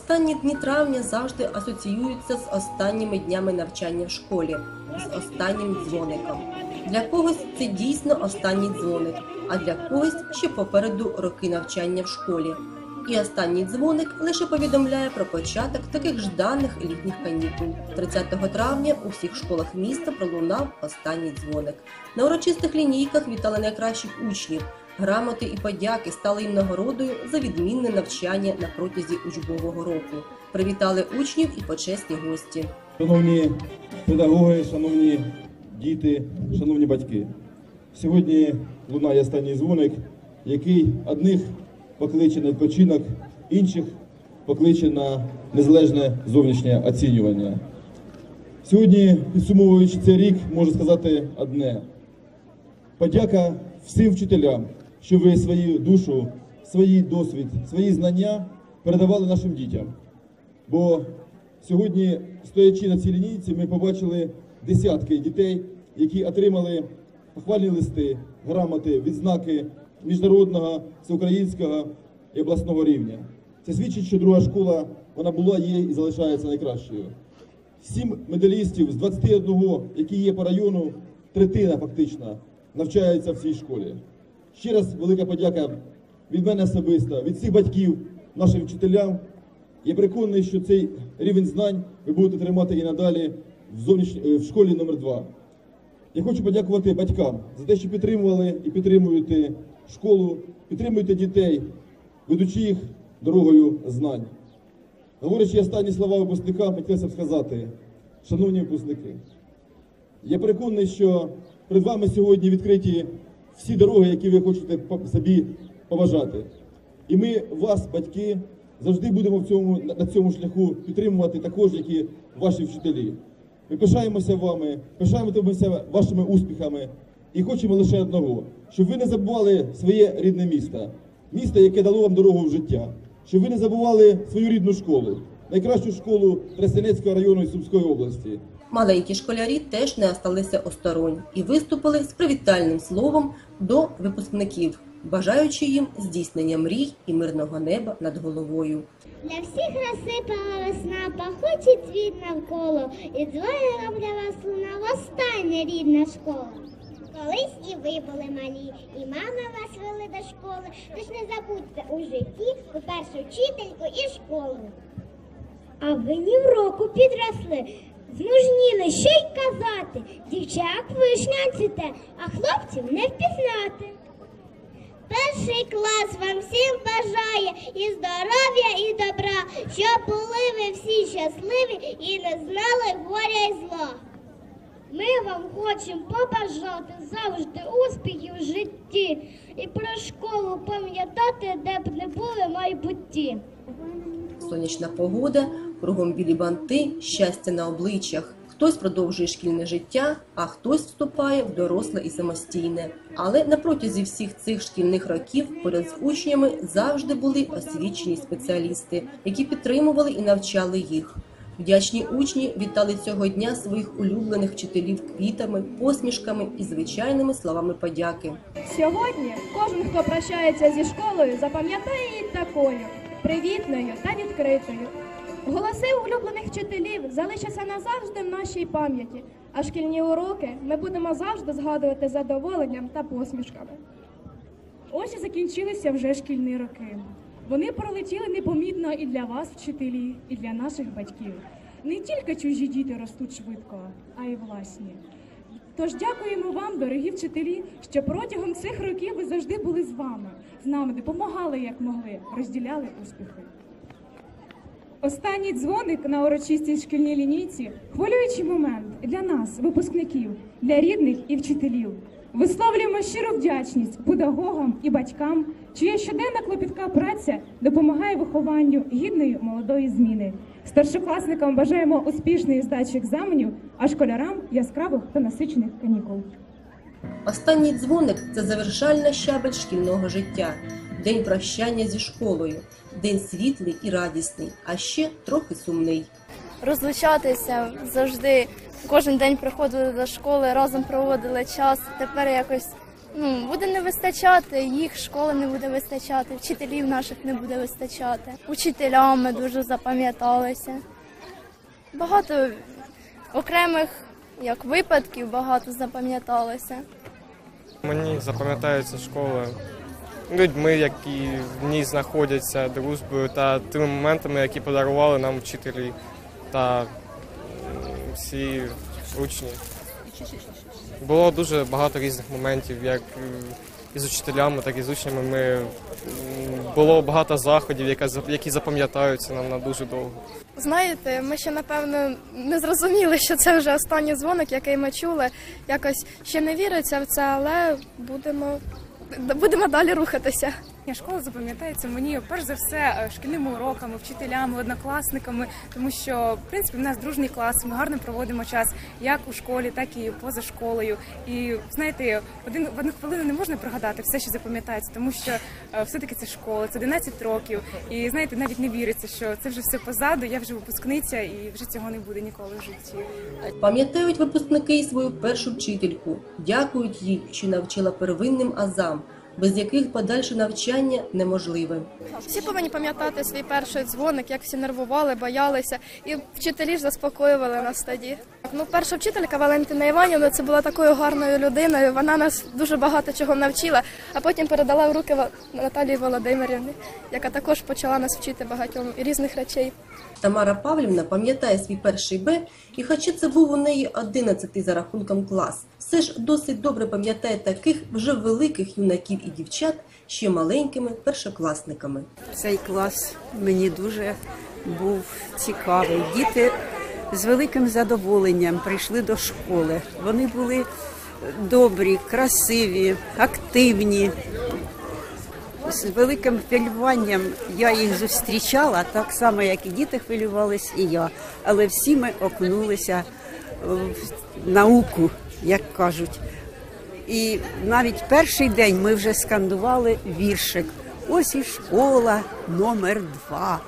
Останні дні травня завжди асоціюються з останніми днями навчання в школі, з останнім дзвоником. Для когось це дійсно останній дзвоник, а для когось ще попереду роки навчання в школі. І останній дзвоник лише повідомляє про початок таких жданих літніх канікул. 30 травня у всіх школах міста пролунав останній дзвоник. На урочистих лінійках вітали найкращих учнів. Грамоти і подяки стали їм нагородою за відмінне навчання на протязі учбового року. Привітали учнів і почесні гості. Шановні педагоги, шановні діти, шановні батьки, сьогодні лунає останній дзвоник, який одних покличе на відпочинок, інших покличе на незалежне зовнішнє оцінювання. Сьогодні, підсумовуючи цей рік, можу сказати одне: подяка всім вчителям, що ви свою душу, свій досвід, свої знання передавали нашим дітям. Бо сьогодні, стоячи на цій лінійці, ми побачили десятки дітей, які отримали похвальні листи, грамоти, відзнаки міжнародного, всеукраїнського і обласного рівня. Це свідчить, що друга школа вона була, є і залишається найкращою. Сім медалістів з 21, які є по району, третина фактично навчаються в цій школі. Ще раз велика подяка від мене особисто, від всіх батьків, нашим вчителям. Я переконаний, що цей рівень знань ви будете тримати і надалі в, зовніш... е, в школі номер 2 Я хочу подякувати батькам за те, що підтримували і підтримуєте школу, підтримуєте дітей, ведучи їх дорогою знань. Говорячи останні слова випускникам, хотілося б сказати, шановні випускники, я переконаний, що перед вами сьогодні відкриті всі дороги, які ви хочете собі побажати. І ми вас, батьки, завжди будемо в цьому, на- цьому шляху підтримувати також, як і ваші вчителі. Ми пишаємося вами, пишаємося вашими успіхами і хочемо лише одного, щоб ви не забували своє рідне місто, місто, яке дало вам дорогу в життя, щоб ви не забували свою рідну школу, найкращу школу Тростянецького району і Сумської області. Маленькі школярі теж не осталися осторонь і виступили з привітальним словом до випускників, бажаючи їм здійснення мрій і мирного неба над головою. Для всіх розсипала весна, пахучий цвіт навколо, і дзвоником для вас лунала остання рідна школа. Колись і ви були малі, і мама вас вели до школи, тож не забудьте у житті у першу вчительку і школу. А ви ні в року підросли, змужніли, що й казати, дівчак вишнянците, а хлопців не впізнати. Перший клас вам всім бажає і здоров'я, і добра, щоб були ви всі щасливі і не знали горя й зла. Ми вам хочемо побажати завжди успіхів в житті і про школу пам'ятати, де б не були майбутті. Сонячна погода, кругом білі банти, щастя на обличчях. Хтось продовжує шкільне життя, а хтось вступає в доросле і самостійне. Але на протязі всіх цих шкільних років поряд з учнями завжди були освічені спеціалісти, які підтримували і навчали їх. Вдячні учні вітали цього дня своїх улюблених вчителів квітами, посмішками і звичайними словами подяки. Сьогодні кожен, хто прощається зі школою, запам'ятає її такою привітною та відкритою. Голоси улюблених вчителів залишаться назавжди в нашій пам'яті, а шкільні уроки ми будемо завжди згадувати задоволенням та посмішками. Ось і закінчилися вже шкільні роки. Вони пролетіли непомітно і для вас, вчителі, і для наших батьків. Не тільки чужі діти ростуть швидко, а й власні. Тож дякуємо вам, дорогі вчителі, що протягом цих років ви завжди були з вами, з нами, допомагали як могли, розділяли успіхи. Останній дзвоник на урочистій шкільній лінійці хвилюючий момент для нас, випускників, для рідних і вчителів. Висловлюємо щиру вдячність педагогам і батькам, чия щоденна клопітка праця допомагає вихованню гідної молодої зміни. Старшокласникам бажаємо успішної здачі екзаменів, а школярам яскравих та насичених канікул. Останній дзвоник це завершальна щабель шкільного життя, день прощання зі школою, день світлий і радісний, а ще трохи сумний. розлучатися завжди. Кожен день приходили до школи, разом проводили час. Тепер якось Ну, буде не вистачати, їх школи не буде вистачати, вчителів наших не буде вистачати. Учителями дуже запам'яталися. Багато окремих як випадків багато запам'яталося. Мені запам'ятаються школи людьми, які в ній знаходяться, дружбою та тими моментами, які подарували нам вчителі та всі учні. Було дуже багато різних моментів, як е, із учителями, так і з учнями. Ми було багато заходів, які запам'ятаються нам на дуже довго. Знаєте, ми ще напевно не зрозуміли, що це вже останній дзвоник, який ми чули. Якось ще не віриться в це, але будемо, будемо далі рухатися. Школа запам'ятається мені перш за все е, шкільними уроками, вчителями, однокласниками, тому що в принципі в нас дружній клас. Ми гарно проводимо час як у школі, так і поза школою. І знаєте, один в одну хвилину не можна пригадати все, що запам'ятається, тому що е, все-таки це школа, це 11 років. І знаєте, навіть не віриться, що це вже все позаду. Я вже випускниця, і вже цього не буде ніколи в житті. Пам'ятають випускники свою першу вчительку, дякують їй, що навчила первинним азам, без яких подальше навчання неможливе. Всі повинні пам'ятати свій перший дзвоник, як всі нервували, боялися, і вчителі ж заспокоювали нас тоді. Ну, перша вчителька Валентина Іванівна це була такою гарною людиною. Вона нас дуже багато чого навчила, а потім передала в руки Наталії Володимирівні, яка також почала нас вчити багатьом різних речей. Тамара Павлівна пам'ятає свій перший Б, і хоча це був у неї 11 за рахунком клас, все ж досить добре пам'ятає таких вже великих юнаків і дівчат, ще маленькими першокласниками. Цей клас мені дуже був цікавий. Діти з великим задоволенням прийшли до школи. Вони були добрі, красиві, активні. З великим хвилюванням я їх зустрічала, так само, як і діти хвилювались, і я. Але всі ми окунулися в науку, як кажуть. І навіть перший день ми вже скандували віршик. Ось і школа номер два.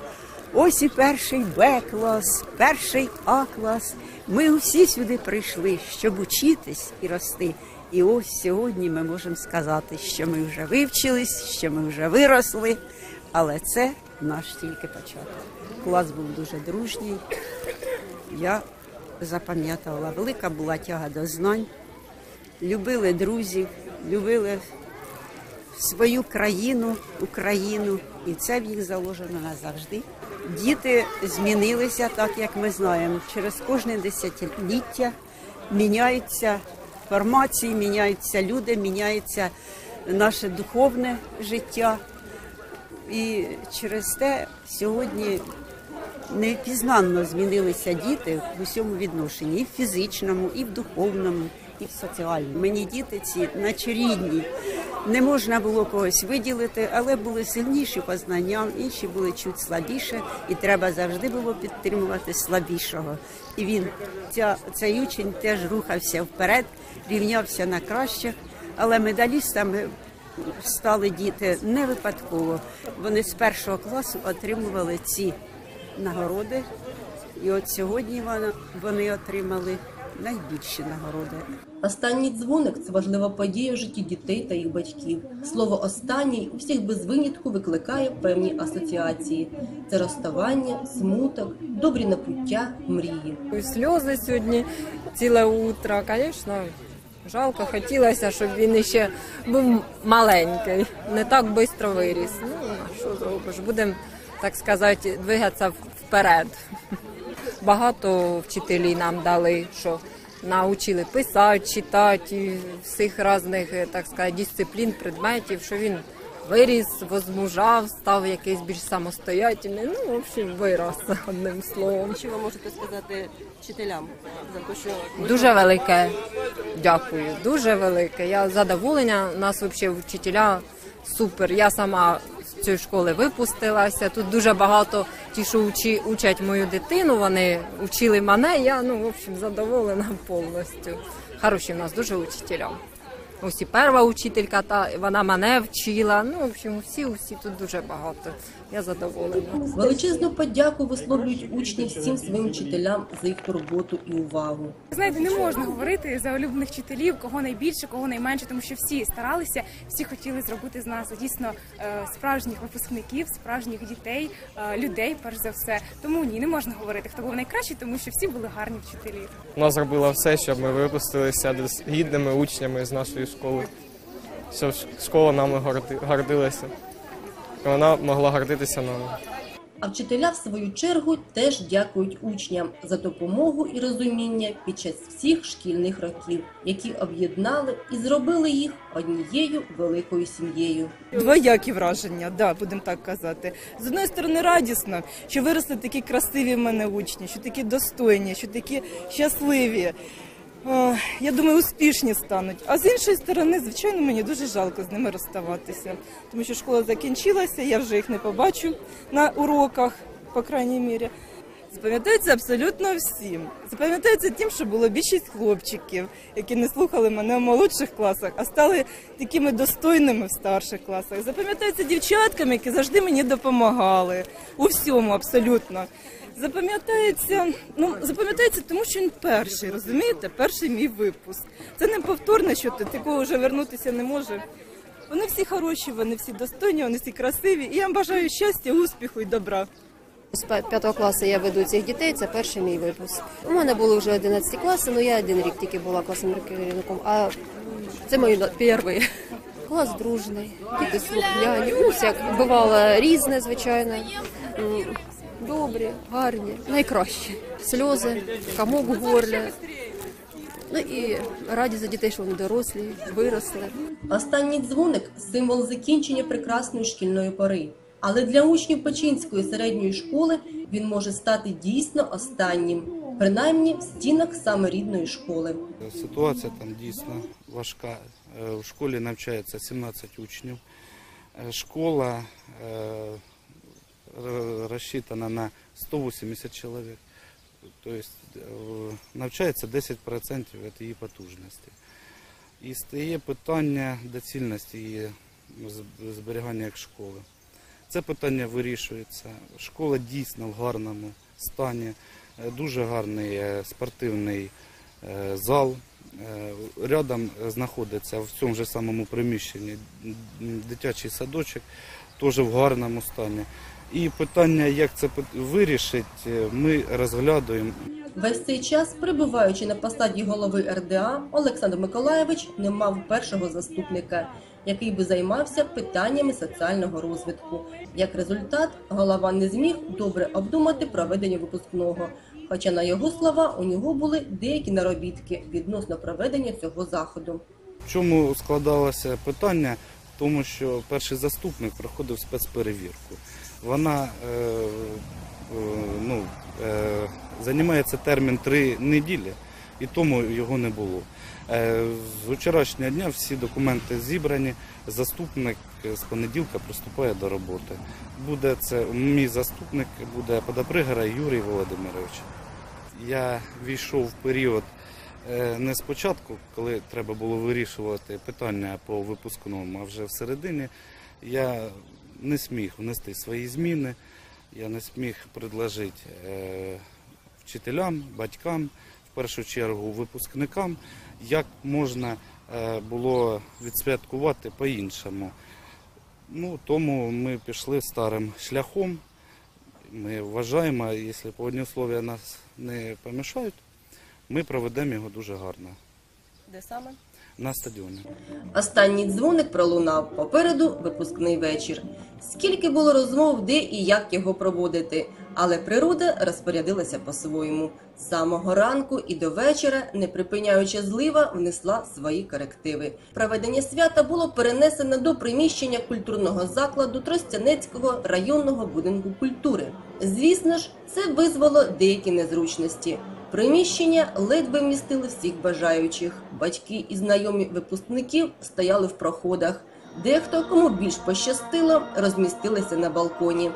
Ось і перший Б клас, перший А клас. Ми усі сюди прийшли, щоб учитись і рости. І ось сьогодні ми можемо сказати, що ми вже вивчились, що ми вже виросли. Але це наш тільки початок. Клас був дуже дружній. Я запам'ятала, велика була тяга до знань любили друзів, любили свою країну, Україну, і це в їх заложено назавжди. Діти змінилися, так як ми знаємо. Через кожне десятиліття міняються формації, міняються люди, міняється наше духовне життя. І через те сьогодні невпізнанно змінилися діти в усьому відношенні, і в фізичному, і в духовному, і в соціальному. Мені діти ці наче рідні. Не можна було когось виділити, але були сильніші по знанням, інші були чуть слабіше, і треба завжди було підтримувати слабішого. І він ця, цей учень теж рухався вперед, рівнявся на кращих, але медалістами стали діти не випадково. Вони з першого класу отримували ці нагороди. І от сьогодні вона- вони отримали найбільші нагороди. Останній дзвоник це важлива подія в житті дітей та їх батьків. Слово останній у всіх без винятку викликає певні асоціації: це розставання, смуток, добрі напуття, мрії. Сльози сьогодні ціле утро. Звісно, жалко, хотілося, щоб він ще був маленький, не так швидко виріс. Ну, а що зробиш? Будемо, так сказати, двигатися вперед. Багато вчителі нам дали, що навчили писати, читати, всіх різних, так сказати, дисциплін, предметів, що він виріс, возмужав, став якийсь більш самостоятельний. Ну, в общем, вирос одним словом. Що ви можете сказати вчителям за те, що Дуже велике дякую, дуже велике. Я задоволення. У нас взагалі вчителя супер. Я сама з цієї школи випустилася. Тут дуже багато ті, що учі, учать мою дитину. Вони вчили мене. Я ну в общем задоволена повністю. Хороші в нас дуже учителя. Ось і перша учителька, та вона мене вчила. Ну, в общем, всі, всі тут дуже багато. Я задоволена. Величезну подяку висловлюють учні всім своїм вчителям за їх турботу і увагу. Знаєте, не можна говорити за улюблених вчителів, кого найбільше, кого найменше, тому що всі старалися, всі хотіли зробити з нас дійсно е, справжніх випускників, справжніх дітей, е, людей, перш за все. Тому ні, не можна говорити, хто був найкращий, тому що всі були гарні вчителі. Вона зробила все, щоб ми випустилися гідними учнями з нашої школи. Щоб школа нами горди- гордилася. І вона могла гордитися нами. А вчителя, в свою чергу, теж дякують учням за допомогу і розуміння під час всіх шкільних років, які об'єднали і зробили їх однією великою сім'єю. Двоякі враження, да, будемо так казати. З одної сторони, радісно, що виросли такі красиві в мене учні, що такі достойні, що такі щасливі. Я думаю, успішні стануть. А з іншої сторони, звичайно, мені дуже жалко з ними розставатися, тому що школа закінчилася, я вже їх не побачу на уроках, по крайній мірі. Запам'ятається абсолютно всім. Запам'ятається тим, що було більшість хлопчиків, які не слухали мене в молодших класах, а стали такими достойними в старших класах. Запам'ятається дівчатками, які завжди мені допомагали у всьому абсолютно. Запам'ятається, ну запам'ятається, тому що він перший, розумієте? Перший мій випуск. Це не повторне, що ти такого вже вернутися не може. Вони всі хороші, вони всі достойні, вони всі красиві. І я вам бажаю щастя, успіху і добра. З п'ятого класу я веду цих дітей, це перший мій випуск. У мене було вже 11 класи, але я один рік тільки була класним керівником, а це на- перший. Клас дружний, діти слухняні, ну, всяк, бувало різне, звичайно. Добрі, гарні, найкращі. Сльози, комок в горлі. Ну і раді за дітей, що вони дорослі, виросли. Останній дзвоник символ закінчення прекрасної шкільної пори. Але для учнів Печінської середньої школи він може стати дійсно останнім, принаймні в стінах саме рідної школи. Ситуація там дійсно важка. Е, В школі навчається 17 учнів. Е, Школа е, розчитана на 180 чоловік. Тобто навчається 10% від її потужності. І стає питання доцільності її зберігання як школи. Це питання вирішується. Школа дійсно в гарному стані, Е, дуже гарний е, спортивний е, зал. Рядом знаходиться в цьому ж самому приміщенні дитячий садочок, теж в гарному стані. І питання, як це вирішити, ми розглядаємо. Весь цей час, перебуваючи на посаді голови РДА, Олександр Миколаєвич не мав першого заступника, який би займався питаннями соціального розвитку. Як результат, голова не зміг добре обдумати проведення випускного. Хоча, на його слова, у нього були деякі наробітки відносно проведення цього заходу. Чому складалося питання? Тому, що перший заступник проходив спецперевірку. Вона е, е, ну, е, займається термін три неділі, і тому його не було. Е, з вчорашнього дня всі документи зібрані. Заступник з понеділка приступає до роботи. Буде це мій заступник, буде подопригара Юрій Володимирович. Я війшов в період е, не спочатку, коли треба було вирішувати питання по випускному, а вже всередині. Я не сміг внести свої зміни, я не сміг предложити е, вчителям, батькам, в першу чергу випускникам, як можна е, було відсвяткувати по-іншому. Ну, тому ми пішли старим шляхом. Ми вважаємо, якщо погодні условия нас не помішають, ми проведемо його дуже гарно Де саме? на стадіоні. Останній дзвоник пролунав попереду випускний вечір. Скільки було розмов, де і як його проводити, але природа розпорядилася по-своєму. З самого ранку і до вечора, не припиняючи злива, внесла свої корективи. Проведення свята було перенесено до приміщення культурного закладу Тростянецького районного будинку культури. Звісно ж, це визвало деякі незручності. Приміщення ледве вмістили всіх бажаючих. Батьки і знайомі випускників стояли в проходах. Дехто, кому більш пощастило, розмістилися на балконі.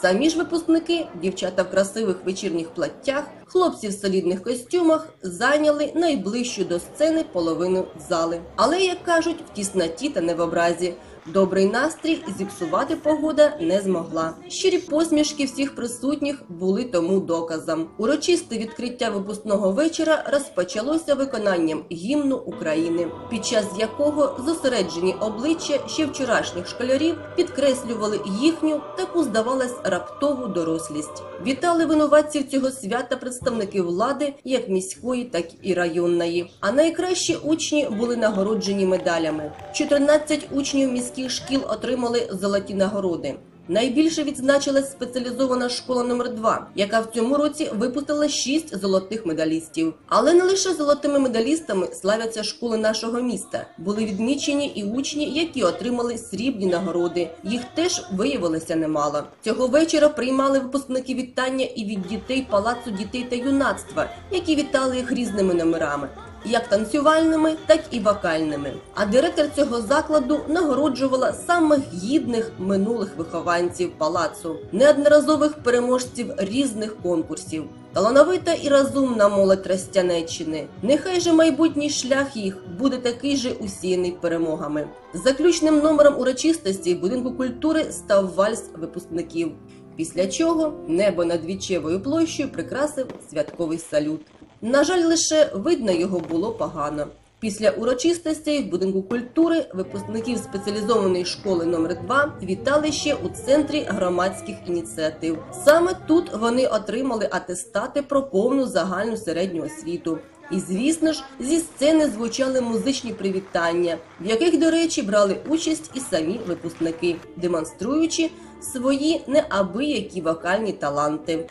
Самі ж випускники, дівчата в красивих вечірніх платтях, хлопці в солідних костюмах, зайняли найближчу до сцени половину зали. Але, як кажуть, в тісноті та не в образі. Добрий настрій зіпсувати погода не змогла. Щирі посмішки всіх присутніх були тому доказом. Урочисте відкриття випускного вечора розпочалося виконанням гімну України, під час якого зосереджені обличчя ще вчорашніх школярів підкреслювали їхню таку здавалось раптову дорослість. Вітали винуватців цього свята представники влади, як міської, так і районної. А найкращі учні були нагороджені медалями. 14 учнів міських шкіл отримали золоті нагороди. Найбільше відзначилась спеціалізована школа номер 2 яка в цьому році випустила 6 золотих медалістів. Але не лише золотими медалістами славяться школи нашого міста. Були відмічені і учні, які отримали срібні нагороди. Їх теж виявилося немало. Цього вечора приймали випускники вітання і від дітей палацу дітей та юнацтва, які вітали їх різними номерами як танцювальними, так і вокальними. А директор цього закладу нагороджувала самих гідних минулих вихованців палацу, неодноразових переможців різних конкурсів. Талановита і розумна молодь Тростянеччини. Нехай же майбутній шлях їх буде такий же усіяний перемогами. Заключним номером урочистості будинку культури став вальс випускників. Після чого небо над Вічевою площею прикрасив святковий салют. На жаль, лише видно його було погано. Після урочистостей в будинку культури випускників спеціалізованої школи номер 2 вітали ще у центрі громадських ініціатив. Саме тут вони отримали атестати про повну загальну середню освіту. І, звісно ж, зі сцени звучали музичні привітання, в яких, до речі, брали участь і самі випускники, демонструючи свої неабиякі вокальні таланти.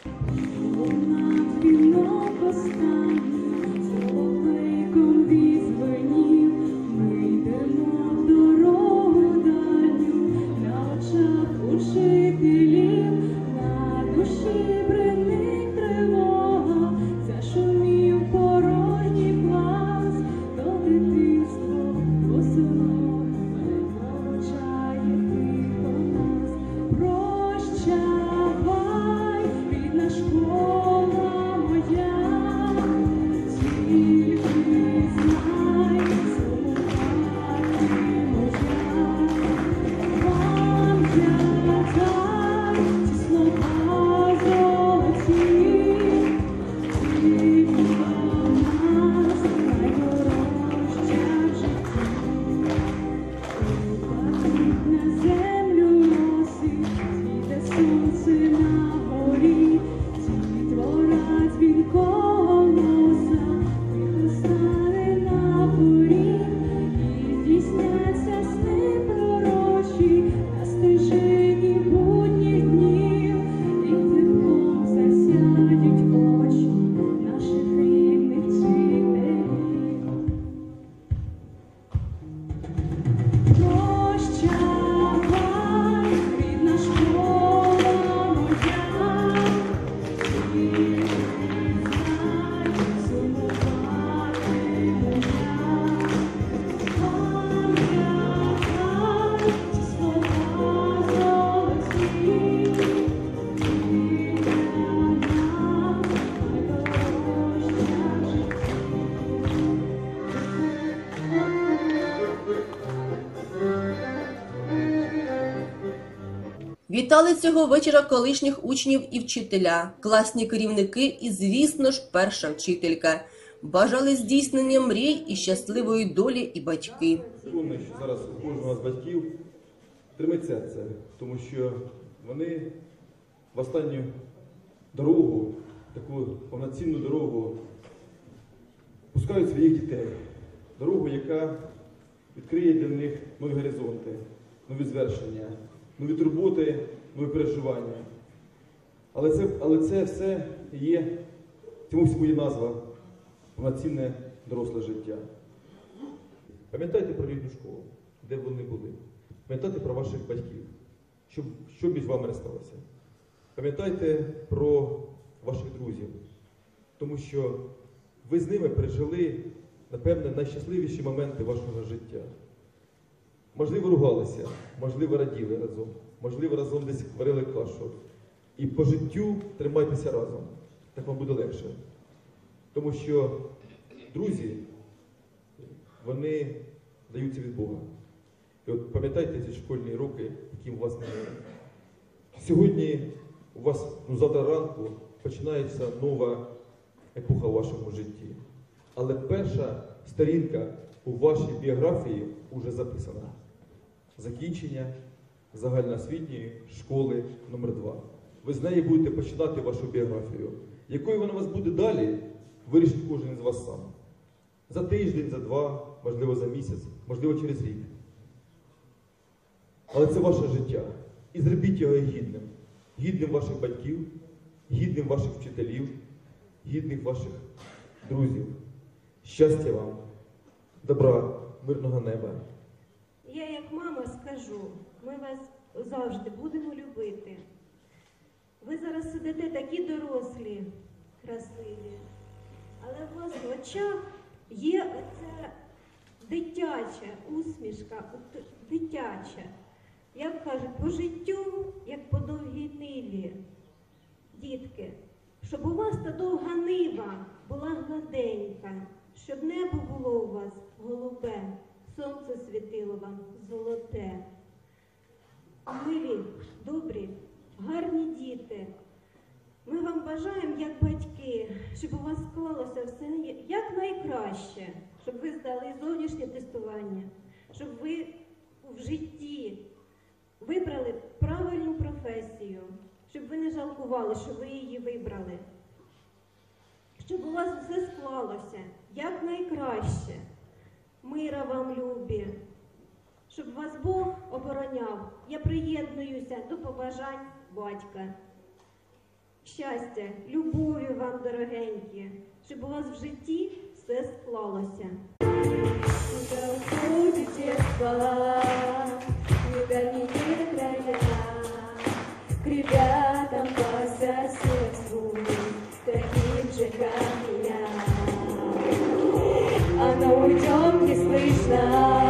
Вітали цього вечора колишніх учнів і вчителя, класні керівники і, звісно ж, перша вчителька. Бажали здійснення мрій і щасливої долі і батьки. Переконаний, що зараз кожного з батьків тримить серце, тому що вони в останню дорогу, таку повноцінну дорогу, пускають своїх дітей. Дорогу, яка відкриє для них нові горизонти, нові звершення, нові турботи, переживання. Але це, але це все є, цьому всьому є назва повноцінне доросле життя. Пам'ятайте про рідну школу, де вони були. Пам'ятайте про ваших батьків, що, що між вами сталося. Пам'ятайте про ваших друзів, тому що ви з ними пережили, напевне, найщасливіші моменти вашого життя. Можливо, ругалися, можливо, раділи разом, можливо, разом десь варили кашу, І по життю тримайтеся разом. Так вам буде легше. Тому що друзі, вони даються від Бога. І от пам'ятайте ці школьні роки, які у вас минули. Сьогодні у вас, ну завтра ранку, починається нова епоха в вашому житті. Але перша сторінка у вашій біографії вже записана. Закінчення загальноосвітньої школи номер 2 Ви з неї будете починати вашу біографію. Якою вона у вас буде далі, вирішить кожен з вас сам. За тиждень, за два, можливо, за місяць, можливо, через рік. Але це ваше життя. І зробіть його гідним. Гідним ваших батьків, гідним ваших вчителів, гідним ваших друзів. Щастя вам, добра, мирного неба. Я, як мама, скажу, ми вас завжди будемо любити. Ви зараз сидите такі дорослі, красиві, але у вас в очах є оця дитяча усмішка, дитяча. Як кажуть, по життю, як по довгій ниві. Дітки, щоб у вас та довга нива була гладенька, щоб небо було у вас голубе, сонце світило вам золоте. Милі, добрі, гарні діти. Ми вам бажаємо, як батьки, щоб у вас склалося все як найкраще, щоб ви здали зовнішнє тестування, щоб ви в житті вибрали правильну професію, щоб ви не жалкували, що ви її вибрали. Щоб у вас все склалося як найкраще мира вам, любі, щоб вас Бог обороняв. Я приєднуюся до побажань батька. Щастя, любові вам, дорогенькі, щоб у вас в житті все склалося. Крепя love.